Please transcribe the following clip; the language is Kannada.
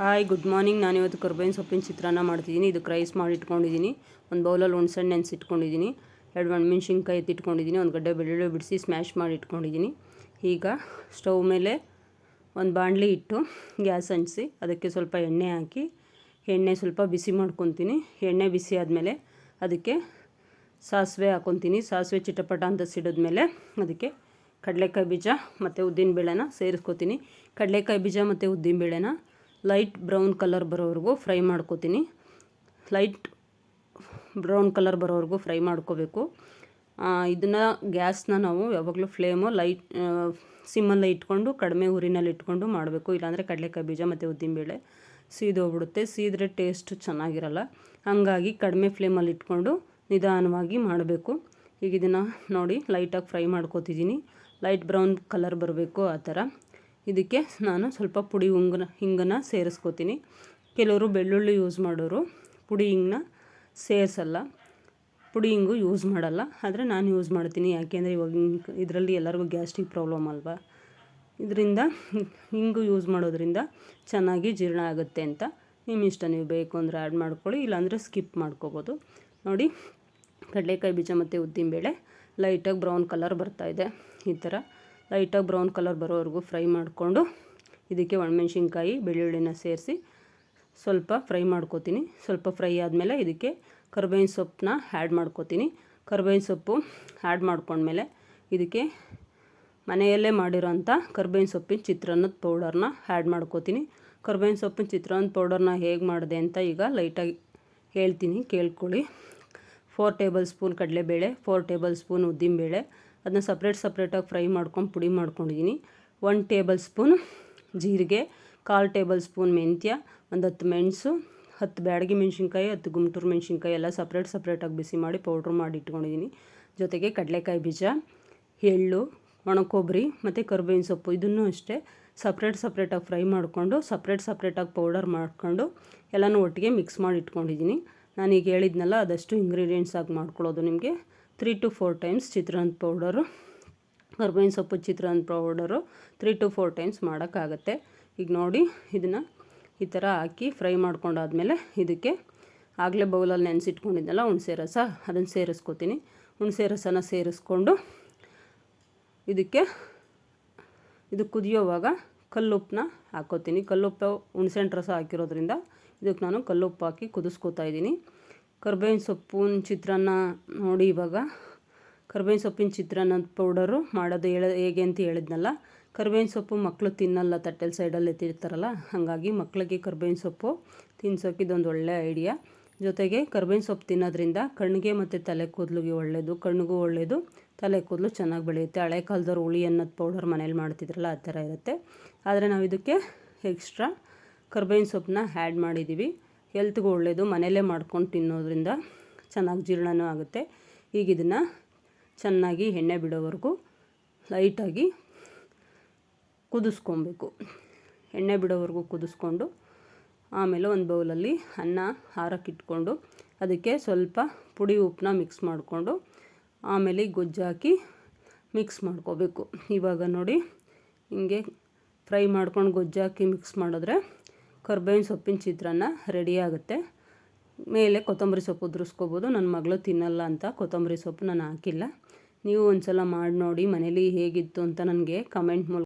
Hi, good morning. ನಾನು ಇವತ್ತು ಕರ್ಬೇವಿನ ಸೊಪ್ಪಿನ ಚಿತ್ರಾನ್ನ ಮಾಡ್ತಿದ್ದೀನಿ. ಇದು ರೈಸ್ ಮಾಡಿ ಇಟ್ಕೊಂಡಿದ್ದೀನಿ. ಒಂದು ಬೌಲಲ್ಲಿ ಹುಣ್ಸಣ್ಣೆನ್ಸ್ ಇಟ್ಕೊಂಡಿದ್ದೀನಿ. ಎರಡು ಒಣಮೆಣ್ಸಿನ್ಕಾಯಿ ಎತ್ತಿಟ್ಕೊಂಡಿದ್ದೀನಿ ಒಂದು ಗಡ್ಡೆ ಬೆಳ್ಳುಳ್ಳಿ ಬಿಡಿಸಿ ಸ್ಮ್ಯಾಶ್ ಮಾಡಿ ಇಟ್ಕೊಂಡಿದ್ದೀನಿ. ಈಗ ಸ್ಟವ್ ಮೇಲೆ ಒಂದು ಬಾಣಲಿ ಇಟ್ಟು ಗ್ಯಾಸ್ ಅಂಟಿಸಿ ಅದಕ್ಕೆ ಸ್ವಲ್ಪ ಎಣ್ಣೆ ಹಾಕಿ, ಎಣ್ಣೆ ಸ್ವಲ್ಪ ಬಿಸಿ ಮಾಡ್ಕೊತೀನಿ. ಎಣ್ಣೆ ಬಿಸಿ ಆದಮೇಲೆ ಅದಕ್ಕೆ ಸಾಸಿವೆ ಹಾಕ್ಕೊತೀನಿ ಸಾಸಿವೆ ಚಿಟಪಟ ಅಂತ ಸಿಡಿದ್ಮೇಲೆ ಅದಕ್ಕೆ ಕಡಲೆಕಾಯಿ ಬೀಜ ಮತ್ತು ಉದ್ದಿನ ಬೇಳೆನ ಸೇರಿಸ್ಕೋತೀನಿ. ಕಡಲೆಕಾಯಿ ಬೀಜ ಮತ್ತು ಉದ್ದಿನಬೇಳೆನ ಲೈಟ್ ಬ್ರೌನ್ ಕಲರ್ ಬರೋವರೆಗೂ ಫ್ರೈ ಮಾಡ್ಕೋತೀನಿ. ಲೈಟ್ ಬ್ರೌನ್ ಕಲರ್ ಬರೋವರೆಗೂ ಫ್ರೈ ಮಾಡ್ಕೋಬೇಕು. ಇದನ್ನು ಗ್ಯಾಸ್ನ ನಾವು ಯಾವಾಗಲೂ ಫ್ಲೇಮು ಲೈಟ್ ಸಿಮ್ಮಲ್ಲಿ ಇಟ್ಕೊಂಡು ಕಡಿಮೆ ಉರಿನಲ್ಲಿ ಇಟ್ಕೊಂಡು ಮಾಡಬೇಕು. ಇಲ್ಲಾಂದರೆ ಕಡಲೆಕಾಯಿ ಬೀಜ ಮತ್ತು ಉದ್ದಿನಬೇಳೆ ಸೀದೋಗ್ಬಿಡುತ್ತೆ. ಸೀದ್ರೆ ಟೇಸ್ಟ್ ಚೆನ್ನಾಗಿರಲ್ಲ. ಹಾಗಾಗಿ ಕಡಿಮೆ ಫ್ಲೇಮಲ್ಲಿ ಇಟ್ಕೊಂಡು ನಿಧಾನವಾಗಿ ಮಾಡಬೇಕು. ಈಗ ಇದನ್ನು ನೋಡಿ ಲೈಟಾಗಿ ಫ್ರೈ ಮಾಡ್ಕೋತಿದ್ದೀನಿ. ಲೈಟ್ ಬ್ರೌನ್ ಕಲರ್ ಬರಬೇಕು ಆ ಥರ. ಇದಕ್ಕೆ ನಾನು ಸ್ವಲ್ಪ ಪುಡಿ ಉಂಗನ, ಹಿಂಗನ್ನು ಸೇರಿಸ್ಕೋತೀನಿ. ಕೆಲವರು ಬೆಳ್ಳುಳ್ಳಿ ಯೂಸ್ ಮಾಡೋರು, ಪುಡಿ ಹಿಂಗನ್ನ ಸೇರಿಸಲ್ಲ. ಪುಡಿ ಹಿಂಗು ಯೂಸ್ ಮಾಡಲ್ಲ. ಆದರೆ ನಾನು ಯೂಸ್ ಮಾಡ್ತೀನಿ. ಯಾಕೆಂದರೆ ಇವಾಗ ಇದರಲ್ಲಿ ಎಲ್ಲರಿಗೂ ಗ್ಯಾಸ್ಟ್ರಿಕ್ ಪ್ರಾಬ್ಲಮ್ ಅಲ್ವಾ? ಇದರಿಂದ ಹಿಂಗು ಯೂಸ್ ಮಾಡೋದ್ರಿಂದ ಚೆನ್ನಾಗಿ ಜೀರ್ಣ ಆಗುತ್ತೆ ಅಂತ ನಿಮ್ಮ ಇಷ್ಟ. ನೀವು ಬೇಕು ಅಂದರೆ ಆ್ಯಡ್ ಮಾಡ್ಕೊಳ್ಳಿ, ಇಲ್ಲಾಂದರೆ ಸ್ಕಿಪ್ ಮಾಡ್ಕೋಬೋದು. ನೋಡಿ, ಕಡಲೆಕಾಯಿ ಬೀಜ ಮತ್ತು ಉದ್ದಿನಬೇಳೆ ಲೈಟಾಗಿ ಬ್ರೌನ್ ಕಲರ್ ಬರ್ತಾಯಿದೆ ಈ ಥರ ಲೈಟಾಗಿ ಬ್ರೌನ್ ಕಲರ್ ಬರೋವರೆಗೂ ಫ್ರೈ ಮಾಡಿಕೊಂಡು ಇದಕ್ಕೆ ಒಣಮೆಣ್ಸಿನ್ಕಾಯಿ, ಬೆಳ್ಳುಳ್ಳಿನ ಸೇರಿಸಿ ಸ್ವಲ್ಪ ಫ್ರೈ ಮಾಡ್ಕೋತೀನಿ. ಸ್ವಲ್ಪ ಫ್ರೈ ಆದಮೇಲೆ ಇದಕ್ಕೆ ಕರ್ಬೇವಿನ ಸೊಪ್ಪನ್ನ ಆ್ಯಡ್ ಮಾಡ್ಕೋತೀನಿ. ಕರ್ಬೇವಿನ ಸೊಪ್ಪು ಆ್ಯಡ್ ಮಾಡ್ಕೊಂಡ್ಮೇಲೆ ಇದಕ್ಕೆ ಮನೆಯಲ್ಲೇ ಮಾಡಿರೋಂಥ ಕರ್ಬೇವಿನ ಸೊಪ್ಪಿನ ಚಿತ್ರಾನ್ನದ ಪೌಡರ್ನ ಆ್ಯಡ್ ಮಾಡ್ಕೋತೀನಿ. ಕರ್ಬೇವಿನ ಸೊಪ್ಪಿನ ಚಿತ್ರಾನ್ನದ ಪೌಡರ್ನ ಹೇಗೆ ಮಾಡಿದೆ ಅಂತ ಈಗ ಲೈಟಾಗಿ ಹೇಳ್ತೀನಿ, ಕೇಳ್ಕೊಳ್ಳಿ. ಫೋರ್ ಟೇಬಲ್ ಸ್ಪೂನ್ ಕಡಲೆಬೇಳೆ ಫೋರ್ ಟೇಬಲ್ ಸ್ಪೂನ್ ಉದ್ದಿನಬೇಳೆ ಅದನ್ನ ಸಪ್ರೇಟ್ ಸಪ್ರೇಟಾಗಿ ಫ್ರೈ ಮಾಡ್ಕೊಂಡು ಪುಡಿ ಮಾಡ್ಕೊಂಡಿದ್ದೀನಿ ಒನ್ ಟೇಬಲ್ ಸ್ಪೂನ್ ಜೀರಿಗೆ, ಕಾಲು ಟೇಬಲ್ ಸ್ಪೂನ್ ಮೆಂತ್ಯ, ಒಂದು ಹತ್ತು ಮೆಣಸು, ಹತ್ತು ಬ್ಯಾಡಗಿ ಮೆಣಸಿನ್ಕಾಯಿ, ಹತ್ತು ಗುಂಟೂರು ಮೆಣಸಿನ್ಕಾಯಿ ಎಲ್ಲ ಸಪ್ರೇಟ್ ಸಪ್ರೇಟಾಗಿ ಬಿಸಿ ಮಾಡಿ ಪೌಡ್ರ್ ಮಾಡಿ ಇಟ್ಕೊಂಡಿದ್ದೀನಿ ಜೊತೆಗೆ ಕಡಲೆಕಾಯಿ ಬೀಜ, ಎಳ್ಳು, ಒಣಕೊಬ್ಬರಿ ಮತ್ತು ಕರ್ಬೇವಿನ ಸೊಪ್ಪು ಇದನ್ನು ಅಷ್ಟೇ ಸಪ್ರೇಟ್ ಸಪ್ರೇಟಾಗಿ ಫ್ರೈ ಮಾಡಿಕೊಂಡು ಸಪ್ರೇಟ್ ಸಪ್ರೇಟಾಗಿ ಪೌಡರ್ ಮಾಡಿಕೊಂಡು ಎಲ್ಲನೂ ಒಟ್ಟಿಗೆ ಮಿಕ್ಸ್ ಮಾಡಿ ಇಟ್ಕೊಂಡಿದ್ದೀನಿ ನಾನೀಗ ಹೇಳಿದ್ನಲ್ಲ ಅದಷ್ಟು ಇಂಗ್ರೀಡಿಯೆಂಟ್ಸ್ ಆಗಿ ಮಾಡ್ಕೊಳ್ಳೋದು ನಿಮಗೆ. Three to four times chitranna powder, ಕರ್ಬೇವಿನ ಸೊಪ್ಪು ಚಿತ್ರಾನ್ನ powder three to four times ಮಾಡೋಕ್ಕಾಗತ್ತೆ. ಈಗ ನೋಡಿ, ಇದನ್ನು ಈ ಥರ ಹಾಕಿ ಫ್ರೈ ಮಾಡ್ಕೊಂಡಾದ್ಮೇಲೆ ಇದಕ್ಕೆ ಆಗಲೇ ಬೌಲಲ್ಲಿ ನೆನೆಸಿಟ್ಕೊಂಡಿದ್ದೆಲ್ಲ ಹುಣಸೆ ರಸ, ಅದನ್ನು ಸೇರಿಸ್ಕೋತೀನಿ. ಹುಣಸೆ ರಸನ ಸೇರಿಸ್ಕೊಂಡು ಇದಕ್ಕೆ, ಇದು ಕುದಿಯೋವಾಗ ಕಲ್ಲುಪ್ಪನ್ನ ಹಾಕೋತೀನಿ ಕಲ್ಲುಪ್ಪು ಹುಣಸೆಹಣ್ಣು ರಸ ಹಾಕಿರೋದ್ರಿಂದ ಇದಕ್ಕೆ ನಾನು ಕಲ್ಲುಪ್ಪು ಹಾಕಿ ಕುದಿಸ್ಕೊತಾ ಇದ್ದೀನಿ. ಕರ್ಬೇವಿನ ಸೊಪ್ಪಿನ ಚಿತ್ರಾನ್ನ ನೋಡಿ ಇವಾಗ. ಕರ್ಬೇವಿನ ಸೊಪ್ಪಿನ ಚಿತ್ರಾನ್ನದ ಪೌಡರು ಮಾಡೋದು ಹೇಳ, ಹೇಗೆ ಅಂತ ಹೇಳಿದ್ನಲ್ಲ. ಕರ್ಬೇವಿನ ಸೊಪ್ಪು ಮಕ್ಕಳು ತಿನ್ನಲ್ಲ ತಟ್ಟೆಲ್ ಸೈಡಲ್ಲಿ ಎತ್ತಿರ್ತಾರಲ್ಲ, ಹಾಗಾಗಿ ಮಕ್ಕಳಿಗೆ ಕರ್ಬೇವಿನ ಸೊಪ್ಪು ತಿನ್ಸೋಕೆ ಇದೊಂದು ಒಳ್ಳೆ ಐಡಿಯಾ. ಜೊತೆಗೆ ಕರ್ಬೇವಿನ ಸೊಪ್ಪು ತಿನ್ನೋದ್ರಿಂದ ಕಣ್ಣಿಗೆ ಮತ್ತು ತಲೆ ಕೂದಲಿಗೆ ಒಳ್ಳೆಯದು ಕಣ್ಣಿಗೂ ಒಳ್ಳೆಯದು ತಲೆ ಕೂದಲು ಚೆನ್ನಾಗಿ ಬೆಳೆಯುತ್ತೆ. ಹಳೆ ಕಾಲದವ್ರು ಹುಳಿ ಅನ್ನೋದು ಪೌಡರ್ ಮನೇಲಿ ಮಾಡ್ತಿದ್ರಲ್ಲ, ಆ ಥರ ಇರುತ್ತೆ. ಆದರೆ ನಾವು ಇದಕ್ಕೆ ಎಕ್ಸ್ಟ್ರಾ ಕರ್ಬೇವಿನ ಸೊಪ್ಪನ್ನ ಆ್ಯಡ್ ಮಾಡಿದ್ದೀವಿ ಹೆಲ್ತ್ಗೂ ಒಳ್ಳೆಯದು ಮನೆಯಲ್ಲೇ ಮಾಡ್ಕೊಂಡು ತಿನ್ನೋದ್ರಿಂದ ಚೆನ್ನಾಗಿ ಜೀರ್ಣನೂ ಆಗುತ್ತೆ. ಈಗ ಇದನ್ನು ಚೆನ್ನಾಗಿ ಎಣ್ಣೆ ಬಿಡೋವರೆಗೂ ಲೈಟಾಗಿ ಕುದಿಸ್ಕೊಬೇಕು. ಎಣ್ಣೆ ಬಿಡೋವರೆಗೂ ಕುದಿಸ್ಕೊಂಡು ಆಮೇಲೆ ಒಂದು ಬೌಲಲ್ಲಿ ಅನ್ನ ಹಾರಕ್ಕಿಟ್ಕೊಂಡು ಅದಕ್ಕೆ ಸ್ವಲ್ಪ ಪುಡಿ ಉಪ್ಪನ್ನ ಮಿಕ್ಸ್ ಮಾಡಿಕೊಂಡು ಆಮೇಲೆ ಗೊಜ್ಜಾಕಿ ಮಿಕ್ಸ್ ಮಾಡ್ಕೋಬೇಕು. ಇವಾಗ ನೋಡಿ ಹಿಂಗೆ ಫ್ರೈ ಮಾಡ್ಕೊಂಡು ಗೊಜ್ಜು ಹಾಕಿ ಮಿಕ್ಸ್ ಮಾಡಿದ್ರೆ ಕರ್ಬೇವಿನ ಸೊಪ್ಪಿನ ಚಿತ್ರಾನ್ನ ರೆಡಿ ಆಗುತ್ತೆ. ಮೇಲೆ ಕೊತ್ತಂಬರಿ ಸೊಪ್ಪು ಉದುರಿಸ್ಕೋಬೋದು. ನನ್ನ ಮಗಳು ತಿನ್ನಲ್ಲ ಅಂತ ಕೊತ್ತಂಬರಿ ಸೊಪ್ಪು ನಾನು ಹಾಕಿಲ್ಲ. ನೀವು ಒಂದು ಸಲ ಮಾಡಿ ನೋಡಿ ಮನೇಲಿ ಹೇಗಿತ್ತು ಅಂತ ನನಗೆ ಕಮೆಂಟ್ ಮೂಲಕ